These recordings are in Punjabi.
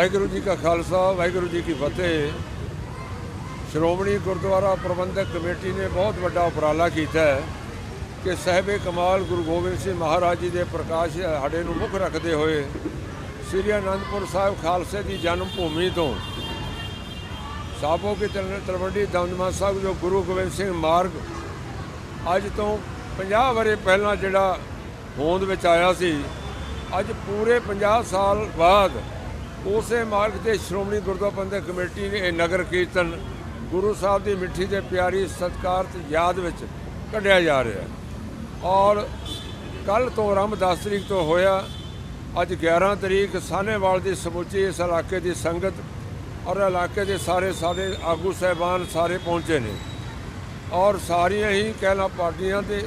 ਵਾਹਿਗੁਰੂ ਜੀ ਕਾ ਖਾਲਸਾ, ਵਾਹਿਗੁਰੂ ਜੀ ਕੀ ਫਤਿਹ। ਸ਼੍ਰੋਮਣੀ ਗੁਰਦੁਆਰਾ ਪ੍ਰਬੰਧਕ ਕਮੇਟੀ ਨੇ ਬਹੁਤ ਵੱਡਾ ਉਪਰਾਲਾ ਕੀਤਾ ਹੈ ਕਿ ਸਾਹਿਬੇ ਕਮਾਲ ਗੁਰੂ ਗੋਬਿੰਦ ਸਿੰਘ ਮਹਾਰਾਜ ਜੀ ਦੇ ਪ੍ਰਕਾਸ਼ ਦਿਹਾੜੇ ਨੂੰ ਮੁੱਖ ਰੱਖਦੇ ਹੋਏ ਸ੍ਰੀ ਅਨੰਦਪੁਰ ਸਾਹਿਬ ਖਾਲਸੇ ਦੀ ਜਨਮ ਭੂਮੀ ਤੋਂ ਸਾਬੋ ਕੀ ਤਲਵੰਡੀ ਦਮਦਮਾ ਸਾਹਿਬ ਜੋ ਗੁਰੂ ਗੋਬਿੰਦ ਸਿੰਘ ਮਾਰਗ ਅੱਜ ਤੋਂ 50 ਵਰੇ ਪਹਿਲਾਂ ਜਿਹੜਾ ਹੋਂਦ ਵਿੱਚ ਆਇਆ ਸੀ, ਅੱਜ ਪੂਰੇ 50 ਸਾਲ ਬਾਅਦ ਉਸੇ ਮਾਰਗ ਤੇ ਸ਼੍ਰੋਮਣੀ ਗੁਰਦੁਆਰਾ ਪ੍ਰਬੰਧਕ ਕਮੇਟੀ ਨੇ ਇਹ ਨਗਰ ਕੀਰਤਨ ਗੁਰੂ ਸਾਹਿਬ ਦੀ ਮਿੱਠੀ ਤੇ ਪਿਆਰੀ ਸਤਿਕਾਰਤ ਯਾਦ ਵਿੱਚ ਕੱਢਿਆ ਜਾ ਰਿਹਾ ਹੈ। ਔਰ ਕੱਲ ਤੋਂ ਆਰੰਭ 10 ਤਰੀਕ ਤੋਂ ਹੋਇਆ, ਅੱਜ 11 ਤਰੀਕ ਸਾਹਨੇਵਾਲ ਦੀ ਸਮੁੱਚੀ ਇਸ ਇਲਾਕੇ ਦੀ ਸੰਗਤ ਔਰ ਇਲਾਕੇ ਦੇ ਸਾਰੇ ਸਾਰੇ ਆਗੂ ਸਹਿਬਾਨ ਸਾਰੇ ਪਹੁੰਚੇ ਨੇ। ਔਰ ਸਾਰੀਆਂ ਹੀ ਕਹਿਣਾ ਪਾਰਟੀਆਂ ਦੇ,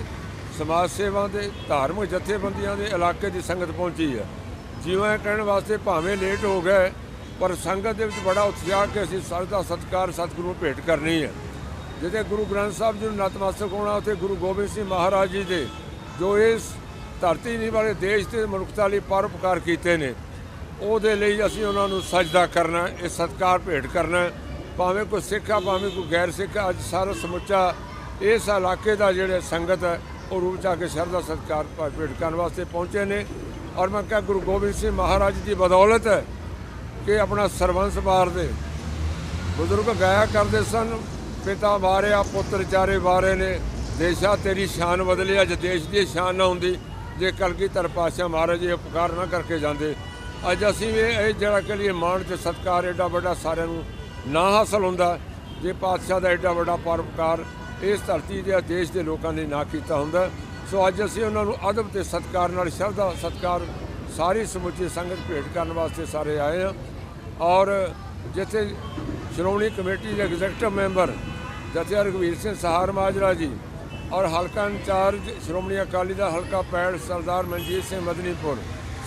ਸਮਾਜ ਸੇਵਾ ਦੇ, ਧਾਰਮਿਕ ਜਥੇਬੰਦੀਆਂ ਦੇ ਇਲਾਕੇ ਦੀ ਸੰਗਤ ਪਹੁੰਚੀ ਹੈ। ਜਿਵੇਂ ਕਹਿਣ ਵਾਸਤੇ ਭਾਵੇਂ ਲੇਟ ਹੋ ਗਏ ਪਰ ਸੰਗਤ ਦੇ ਵਿੱਚ ਬੜਾ ਉਤਸ਼ਾਹ ਕਿ ਅਸੀਂ ਸਰ ਦਾ ਸਤਿਕਾਰ ਸਤਿਗੁਰੂ ਨੂੰ ਭੇਟ ਕਰਨੀ ਹੈ। ਜਿਹਦੇ ਗੁਰੂ ਗ੍ਰੰਥ ਸਾਹਿਬ ਜੀ ਨੂੰ ਨਤਮਸਤਕ ਹੋਣਾ ਉੱਥੇ ਗੁਰੂ ਗੋਬਿੰਦ ਸਿੰਘ ਮਹਾਰਾਜ ਜੀ ਦੇ ਜੋ ਇਸ ਧਰਤੀ ਨਹੀਂ ਵਾਲੇ ਦੇਸ਼ ਤੇ ਮਨੁੱਖਤਾ ਲਈ ਪਰਉਪਕਾਰ ਕੀਤੇ ਨੇ ਉਹਦੇ ਲਈ ਅਸੀਂ ਉਹਨਾਂ ਨੂੰ ਸਜਦਾ ਕਰਨਾ ਇਹ ਸਤਿਕਾਰ ਭੇਟ ਕਰਨਾ ਭਾਵੇਂ ਕੋਈ ਸਿੱਖ ਆ ਭਾਵੇਂ ਕੋਈ ਗੈਰ ਸਿੱਖ ਆ, ਅੱਜ ਸਾਰਾ ਸਮੁੱਚਾ ਇਸ ਇਲਾਕੇ ਦਾ ਜਿਹੜੇ ਸੰਗਤ ਹੈ ਉਹ ਰੂਪ ਚ ਆ ਕੇ ਸ਼ਰਧਾ ਸਤਿਕਾਰ ਭੇਟ ਕਰਨ ਵਾਸਤੇ ਪਹੁੰਚੇ ਨੇ। ਔਰ ਮੈਂ ਕਿਹਾ ਗੁਰੂ ਗੋਬਿੰਦ ਸਿੰਘ ਮਹਾਰਾਜ ਦੀ ਬਦੌਲਤ ਹੈ ਕਿ ਆਪਣਾ ਸਰਵੰਸ ਬਾਰ ਦੇ ਬਜ਼ੁਰਗ ਗਾਇਆ ਕਰਦੇ ਸਨ, ਪਿਤਾ ਮਾਰਿਆ ਪੁੱਤਰ ਚਾਰੇ ਵਾਰੇ ਨੇ। ਦੇਸ਼ਾ ਤੇਰੀ ਸ਼ਾਨ ਬਦਲੀ, ਅੱਜ ਦੇਸ਼ ਦੀ ਸ਼ਾਨ ਨਾ ਹੁੰਦੀ। ਜੇ ਕਲਗੀਧਰ ਪਾਤਸ਼ਾਹ ਮਹਾਰਾਜ ਇਹ ਉਪਕਾਰ ਨਾ ਕਰਕੇ ਜਾਂਦੇ, ਅੱਜ ਅਸੀਂ ਵੀ ਇਹ ਜਿਹੜਾ ਕਿ ਲਈ ਮਾਣ ਤੇ ਸਤਕਾਰ ਐਡਾ ਵੱਡਾ ਸਾਰਿਆਂ ਨੂੰ ਨਾ ਹਾਸਲ ਹੁੰਦਾ। ਜੇ ਪਾਤਸ਼ਾਹ ਦਾ ਐਡਾ ਵੱਡਾ ਪਰਉਪਕਾਰ ਇਸ ਧਰਤੀ ਦੇ ਦੇਸ਼ ਦੇ ਲੋਕਾਂ ਨੇ ਨਾ ਕੀਤਾ ਹੁੰਦਾ ਸੋ ਅੱਜ ਅਸੀਂ ਉਹਨਾਂ ਨੂੰ ਅਦਬ ਤੇ ਸਤਕਾਰ ਨਾਲ, ਸ਼ਰਧਾ ਸਤਕਾਰ ਸਾਰੀ ਸਮੁੱਚੀ ਸੰਗਤ ਭੇਟ ਕਰਨ ਵਾਸਤੇ ਸਾਰੇ ਆਏ ਆ ਔਰ ਜਿੱਥੇ ਸ਼੍ਰੋਮਣੀ ਕਮੇਟੀ ਦੇ ਐਗਜ਼ੈਕਟਿਵ ਮੈਂਬਰ ਜਥੇਦਾਰ ਰਘਵੀਰ ਸਿੰਘ ਸਹਾਰ ਮਾਜਰਾ ਜੀ ਔਰ ਹਲਕਾ ਇੰਚਾਰਜ ਸ਼੍ਰੋਮਣੀ ਅਕਾਲੀ ਦਲ ਹਲਕਾ ਪੈੜ ਸਰਦਾਰ ਮਨਜੀਤ ਸਿੰਘ ਮਦਨੀਪੁਰ,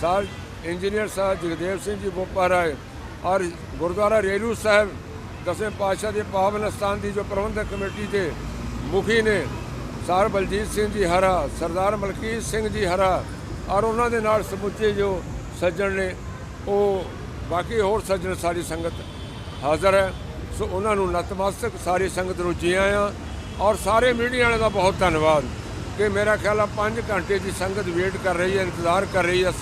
ਸਾਰ ਇੰਜੀਨੀਅਰ ਸਾਹਿਬ ਜਗਦੇਵ ਸਿੰਘ ਜੀ ਬੋਪਾ ਰਾਏ ਔਰ ਗੁਰਦੁਆਰਾ ਰੇਲੂ ਸਾਹਿਬ ਦਸਵੇਂ ਪਾਤਸ਼ਾਹ ਦੇ ਪਾਵਨ ਸਥਾਨ ਦੀ ਜੋ ਪ੍ਰਬੰਧਕ ਕਮੇਟੀ ਦੇ ਮੁਖੀ ਨੇ ਸਰ ਬਲਜੀਤ ਸਿੰਘ ਜੀ ਹਰਾ, ਸਰਦਾਰ ਮਲਕੀਤ ਸਿੰਘ ਜੀ ਹਰਾ, ਔਰ ਉਹਨਾਂ ਦੇ ਨਾਲ ਸਮੁੱਚੇ ਜੋ ਸੱਜਣ ਨੇ, ਉਹ ਬਾਕੀ ਹੋਰ ਸੱਜਣ ਸਾਰੀ ਸੰਗਤ ਹਾਜ਼ਰ ਹੈ। ਸੋ ਉਹਨਾਂ ਨੂੰ ਨਤਮਸਤਕ ਸਾਰੀ ਸੰਗਤ ਨੂੰ ਜੀ ਆਇਆਂ, ਔਰ ਸਾਰੇ ਮੀਡੀਆ ਵਾਲਿਆਂ ਦਾ ਬਹੁਤ ਧੰਨਵਾਦ ਕਿ ਮੇਰਾ ਖਿਆਲ ਆ 5 ਘੰਟੇ ਦੀ ਸੰਗਤ ਵੇਟ ਕਰ ਰਹੀ ਹੈ, ਇੰਤਜ਼ਾਰ ਕਰ ਰਹੀ ਹੈ।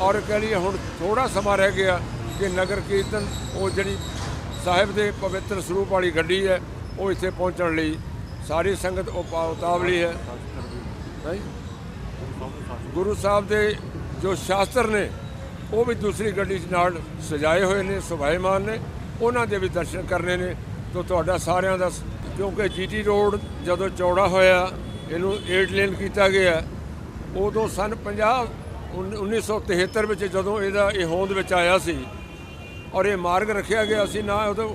ਔਰ ਕਹ ਲਈਏ ਹੁਣ ਥੋੜਾ ਸਮਾਂ ਰਹਿ ਗਿਆ ਕਿ ਨਗਰ ਕੀਰਤਨ, ਉਹ ਜਿਹੜੀ ਸਾਹਿਬ ਦੇ ਪਵਿੱਤਰ ਸਰੂਪ ਵਾਲੀ ਗੱਡੀ ਹੈ, ਉਹ ਇੱਥੇ ਪਹੁੰਚਣ ਲਈ ਸਾਰੀ ਸੰਗਤ ਉਹ ਪਾ- ਉਤਾਵਲੀ ਹੈ। ਗੁਰੂ ਸਾਹਿਬ ਦੇ ਜੋ ਸ਼ਾਸਤਰ ਨੇ ਉਹ ਵੀ ਦੂਸਰੀ ਗੱਡੀ ਨਾਲ ਸਜਾਏ ਹੋਏ ਨੇ ਸੁਭਾਏਮਾਨ ਨੇ ਉਹਨਾਂ ਦੇ ਵੀ ਦਰਸ਼ਨ ਕਰਨੇ ਨੇ। ਤੋਂ ਤੁਹਾਡਾ ਸਾਰਿਆਂ ਦਾ ਕਿਉਂਕਿ ਜੀਟੀ ਰੋਡ ਜਦੋਂ ਚੌੜਾ ਹੋਇਆ ਇਹਨੂੰ 8 ਲੇਨ ਕੀਤਾ ਗਿਆ ਉਦੋਂ ਸਨ 50 ਉੱਨੀ- 1973 ਵਿੱਚ ਜਦੋਂ ਇਹਦਾ ਇਹ ਹੋਂਦ ਵਿੱਚ ਆਇਆ ਸੀ ਔਰ ਇਹ ਮਾਰਗ ਰੱਖਿਆ ਗਿਆ ਸੀ ਨਾ ਉਦੋਂ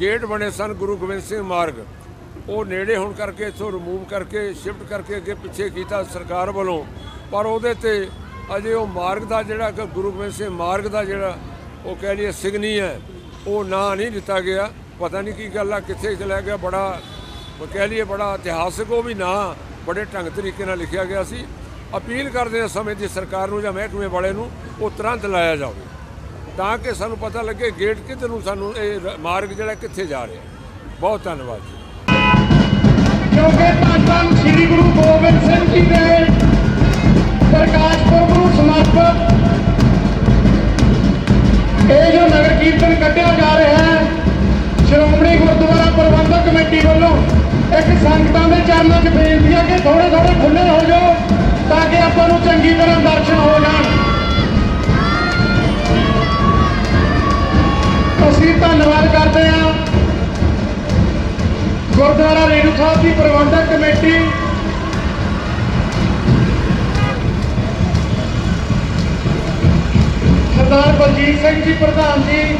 ਗੇਟ ਬਣੇ ਸਨ ਗੁਰੂ ਗੋਬਿੰਦ ਸਿੰਘ ਮਾਰਗ। ਉਹ ਨੇੜੇ ਹੋਣ ਕਰਕੇ, ਇਥੋਂ ਰਿਮੂਵ ਕਰਕੇ ਸ਼ਿਫਟ ਕਰਕੇ ਅੱਗੇ ਪਿੱਛੇ ਕੀਤਾ ਸਰਕਾਰ ਵੱਲੋਂ। ਪਰ ਉਹਦੇ ਤੇ ਅਜੇ ਉਹ ਮਾਰਗ ਦਾ ਜਿਹੜਾ ਕਿ ਗੁਰੂ ਗੋਬਿੰਦ ਸਿੰਘ ਮਾਰਗ ਦਾ ਜਿਹੜਾ ਉਹ ਕਹਿ ਲਈਏ ਸਿਗਨੀ ਹੈ, ਉਹ ਨਾਂ ਨਹੀਂ ਦਿੱਤਾ ਗਿਆ। ਪਤਾ ਨਹੀਂ ਕੀ ਗੱਲ ਆ, ਕਿੱਥੇ ਚਲਾ ਗਿਆ, ਬੜਾ ਕਹਿ ਲਈਏ ਬੜਾ ਇਤਿਹਾਸਕ ਉਹ ਵੀ ਨਾਂ, ਬੜੇ ਢੰਗ ਤਰੀਕੇ ਨਾਲ ਲਿਖਿਆ ਗਿਆ ਸੀ। ਅਪੀਲ ਕਰਦੇ ਹਾਂ ਸਮੇਂ ਦੀ ਸਰਕਾਰ ਨੂੰ ਜਾਂ ਮਹਿਕਮੇ ਵਾਲੇ ਨੂੰ ਉਹ ਤੁਰੰਤ ਲਾਇਆ ਜਾਵੇ, ਤਾਂ ਕਿ ਸਾਨੂੰ ਪਤਾ ਲੱਗੇ ਗੇਟ ਕਿੱਧਰ ਨੂੰ ਸਾਨੂੰ ਇਹ ਰ- ਮਾਰਗ ਜਿਹੜਾ ਕਿੱਥੇ ਜਾ ਰਿਹਾ। ਬਹੁਤ ਧੰਨਵਾਦ ਜੀ। ਕਿਉਂਕਿ ਧੰਨ ਧੰਨ ਸ੍ਰੀ ਗੁਰੂ ਗੋਬਿੰਦ ਸਿੰਘ ਜੀ ਦੇ ਪ੍ਰਕਾਸ਼ ਪੁਰਬ ਨੂੰ ਸਮਰਪਿਤ। ਇਹ ਜੋ ਨਗਰ ਕੀਰਤਨ ਕੱਢਿਆ ਜਾ ਰਿਹਾ ਹੈ, ਸ਼੍ਰੋਮਣੀ ਗੁਰਦੁਆਰਾ ਪ੍ਰਬੰਧਕ ਕਮੇਟੀ ਵੱਲੋਂ ਇੱਕ ਸੰਗਤਾਂ ਦੇ ਚਰਨਾਂ 'ਚ ਬੇਨਤੀ ਹੈ ਕਿ ਥੋੜੇ ਥੋੜੇ ਖੁੱਲੇ ਹੋ ਜਾਓ, ਤਾਂ ਕਿ ਆਪਾਂ ਨੂੰ ਚੰਗੀ ਤਰ੍ਹਾਂ ਦਰਸ਼ਨ ਹੋ ਜਾਣ। ਗੁਰਦੁਆਰਾ ਰੇਣੂ ਸਾਹਿਬ ਦੀ ਪ੍ਰਬੰਧਕ ਕਮੇਟੀ। ਸਰਦਾਰ ਬਲਜੀਤ ਸਿੰਘ ਜੀ ਪ੍ਰਧਾਨ ਜੀ,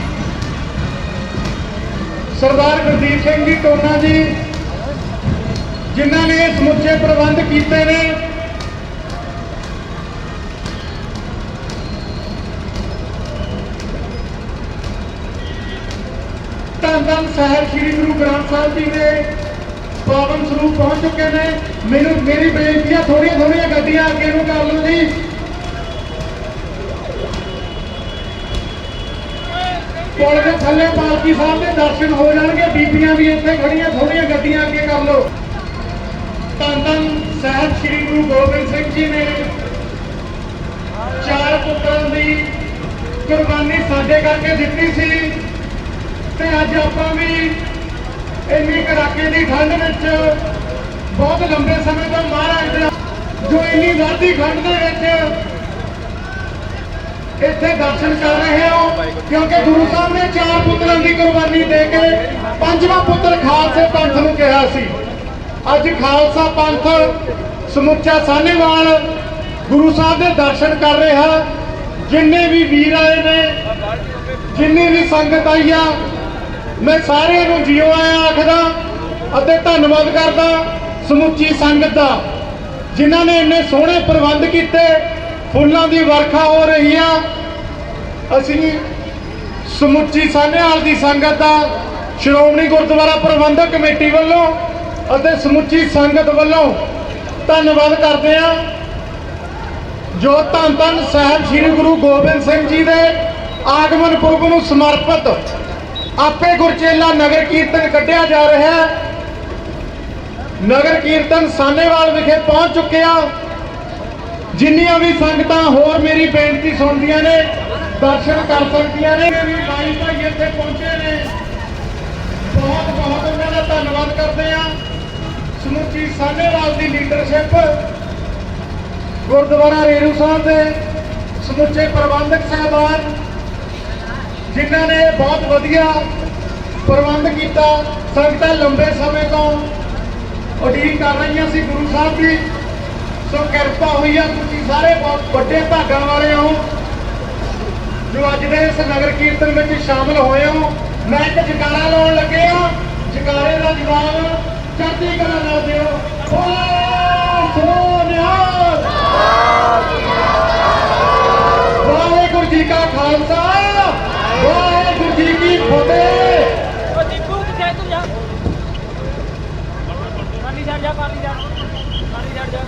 ਸਰਦਾਰ ਗੁਰਦੀਪ ਸਿੰਘ ਜੀ ਟੋਨਾ ਜੀ, ਜਿਨ੍ਹਾਂ ਨੇ ਇਹ ਸਮੁੱਚੇ ਪ੍ਰਬੰਧ ਕੀਤੇ ਨੇ। ਧੰਨ ਸਾਹਿਬ, ਸ੍ਰੀ ਗੁਰੂ ਗ੍ਰੰਥ ਸਾਹਿਬ ਜੀ ਦੇ ਪਾਵਨ ਸਰੂਪ ਪਹੁੰਚ ਚੁੱਕੇ ਨੇ। ਮੈਨੂੰ ਮੇਰੀ ਬੇਨਤੀ ਆ ਥੋੜੀਆਂ ਥੋੜੀਆਂ ਗੱਡੀਆਂ ਅੱਗੇ ਨੂੰ ਕਰ ਲਓ ਜੀ। ਪੁਲ ਦੇ ਥੱਲੇ ਪਾਲਕੀ ਸਾਹਿਬ ਦੇ ਦਰਸ਼ਨ ਹੋ ਜਾਣਗੇ, ਬੀਬੀਆਂ ਵੀ ਇੱਥੇ ਖੜੀਆਂ ਥੋੜੀਆਂ ਗੱਡੀਆਂ ਅੱਗੇ ਕਰ ਲਓ। ਧੰਨ ਧੰਨ ਸਾਹਿਬ, ਸ੍ਰੀ ਗੁਰੂ ਗੋਬਿੰਦ ਸਿੰਘ ਜੀ ਨੇ ਚਾਰ ਪੁੱਤਰਾਂ ਦੀ ਕੁਰਬਾਨੀ ਸਾਡੇ ਕਰਕੇ ਦਿੱਤੀ ਸੀ। ਤੇ ਅੱਜ ਆਪਾਂ ਵੀ ਇੰਨੀ ਕੜਾਕੇ ਦੀ ਠੰਡ ਵਿੱਚ ਬਹੁਤ ਲੰਬੇ ਸਮੇਂ ਤੋਂ ਮਹਾਰਾਜ ਦੇ ਜੋ ਇੰਨੀ ਵੱਧਦੀ ਠੰਡ ਦੇ ਵਿੱਚ ਇੱਥੇ ਦਰਸ਼ਨ ਕਰ ਰਹੇ ਹੋ, ਕਿਉਂਕਿ ਗੁਰੂ ਸਾਹਿਬ ਨੇ ਚਾਰ ਪੁੱਤਰਾਂ ਦੀ ਕੁਰਬਾਨੀ ਦੇ ਕੇ ਪੰਜਵਾਂ ਪੁੱਤਰ ਖਾਲਸੇ ਪੰਥ ਨੂੰ ਕਿਹਾ ਸੀ। ਅੱਜ ਖਾਲਸਾ ਪੰਥ ਸਮੁੱਚਾ ਸਾਹਨੇਵਾਲ ਗੁਰੂ ਸਾਹਿਬ ਦੇ ਦਰਸ਼ਨ ਕਰ ਰਿਹਾ। ਜਿੰਨੇ ਵੀ ਵੀਰ ਆਏ ਨੇ, ਜਿੰਨੀ ਵੀ ਸੰਗਤ ਆਈ ਆ ਮੈਂ ਸਾਰਿਆਂ ਨੂੰ ਜੀਓ ਆਇਆ ਆਖਦਾ ਅਤੇ ਧੰਨਵਾਦ ਕਰਦਾ ਸਮੁੱਚੀ ਸੰਗਤ ਦਾ, ਜਿਨ੍ਹਾਂ ਨੇ ਇੰਨੇ ਸੋਹਣੇ ਪ੍ਰਬੰਧ ਕੀਤੇ, ਫੁੱਲਾਂ ਦੀ ਵਰਖਾ ਹੋ ਰਹੀ ਆ। ਅਸੀਂ ਸਮੁੱਚੀ ਸਾਨੇਹਾਲ ਦੀ ਸੰਗਤ ਦਾ, ਸ਼੍ਰੋਮਣੀ ਗੁਰਦੁਆਰਾ ਪ੍ਰਬੰਧਕ ਕਮੇਟੀ ਵੱਲੋਂ ਅਤੇ ਸਮੁੱਚੀ ਸੰਗਤ ਵੱਲੋਂ ਧੰਨਵਾਦ ਕਰਦੇ ਆ। ਜੋ ਧੰਨ ਧੰਨ ਸਾਹਿਬ ਸ੍ਰੀ ਗੁਰੂ ਗੋਬਿੰਦ ਸਿੰਘ ਜੀ ਦੇ ਆਗਮਨ ਪੁਰਬ ਨੂੰ ਸਮਰਪਿਤ ਆਪੇ ਗੁਰਚੇਲਾ ਨਗਰ ਕੀਰਤਨ ਕੱਢਿਆ ਜਾ ਰਿਹਾ ਹੈ। ਨਗਰ ਕੀਰਤਨ ਸਾਨੇਵਾਲ ਵਿਖੇ ਪਹੁੰਚ ਚੁੱਕਿਆ ਜਿੰਨੀਆਂ ਵੀ ਸੰਗਤਾਂ ਹੋਰ ਮੇਰੀ ਬੇਨਤੀ ਸੁਣਦੀਆਂ ਨੇ, ਦਰਸ਼ਨ ਕਰ ਸਕਦੀਆਂ ਨੇ ਵੀ ਭਾਈ ਭਾਈ ਇੱਥੇ ਪਹੁੰਚੇ ਨੇ। ਬਹੁਤ ਬਹੁਤ ਉਹਨਾਂ ਦਾ ਧੰਨਵਾਦ ਕਰਦੇ ਆ। ਸਮੁੱਚੀ ਸਾਨੇਵਾਲ ਦੀ ਲੀਡਰਸ਼ਿਪ ਗੁਰਦੁਆਰਾ ਰੇਰੂ ਸਾਹਿਬ ਦੇ ਸਮੁੱਚੇ ਪ੍ਰਬੰਧਕ ਸਾਹਿਬਾਨ ਜਿਨ੍ਹਾਂ ਨੇ ਬਹੁਤ ਵਧੀਆ ਪ੍ਰਬੰਧ ਕੀਤਾ, ਸੰਗਤਾਂ ਲੰਬੇ ਸਮੇਂ ਤੋਂ ਉਡੀਕ ਕਰ ਰਹੀਆਂ ਸੀ, ਗੁਰੂ ਸਾਹਿਬ ਦੀ ਸੋ ਕਿਰਪਾ ਹੋਈ ਆ, ਤੁਸੀਂ ਸਾਰੇ ਬਹੁਤ ਵੱਡੇ ਭਾਗਾਂ ਵਾਲੇ ਹੋ, ਜੋ ਅੱਜ ਦੇ ਇਸ ਨਗਰ ਕੀਰਤਨ ਵਿੱਚ ਸ਼ਾਮਲ ਹੋਏ ਹੋ। ਮੈਂ ਇੱਕ ਜਕਾਰਾ ਲਾਉਣ ਲੱਗੇ ਆ ਜਕਾਰੇ ਦਾ ਜਵਾਬ ਚੜ੍ਹਦੀ ਕਲਾ ਨਾਲ ਦਿਓ ਓ ਸੋਨਿਆਲ ਵਾਹਿਗੁਰੂ ਜੀ ਕਾ ਖਾਲਸਾ ਵਾਹਿਗੁਰੂ ਜੀ ਕੀ ਫਤਿਹ ਉਹ ਦੀਪੂ ਕਿੱਥੇ ਤੂੰ ਜਾ ਪਾਣੀ ਛੱਡ ਜਾ ਪਾਣੀ ਜਾ ਪਾਣੀ ਛੱਡ ਜਾ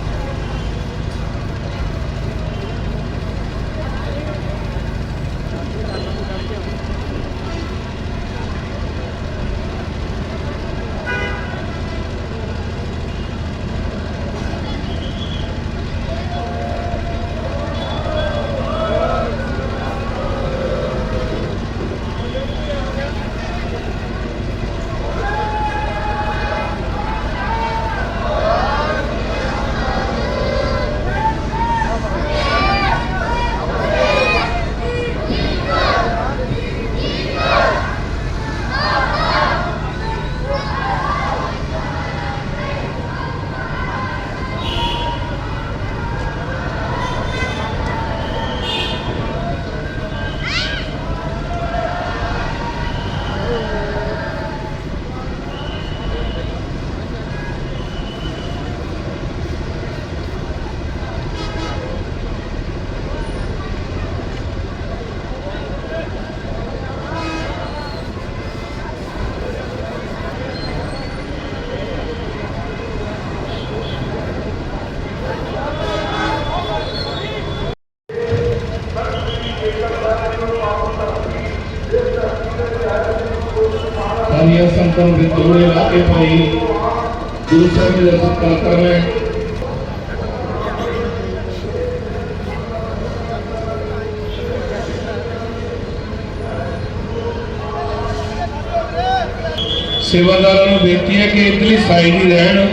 ਸਾਰੀਆਂ ਸੰਤਾਂ ਦੇ ਤੋੜੇ ਲਾ ਕੇ ਭਾਈ, ਗੁਰੂ ਸਾਹਿਬ ਦੇ ਦਰਸ਼ਨ ਸੇਵਾਦਾਰਾਂ ਨੂੰ ਬੇਨਤੀ ਹੈ ਕਿ ਇਧਰਲੀ ਸਾਈਡ ਹੀ ਰਹਿਣ,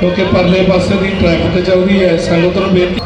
ਕਿਉਂਕਿ ਪਰਲੇ ਪਾਸੇ ਦੀ ਟ੍ਰੈਫਿਕ ਚੱਲਦੀ ਹੈ। ਸੰਗਤ ਨੂੰ ਬੇਨਤੀ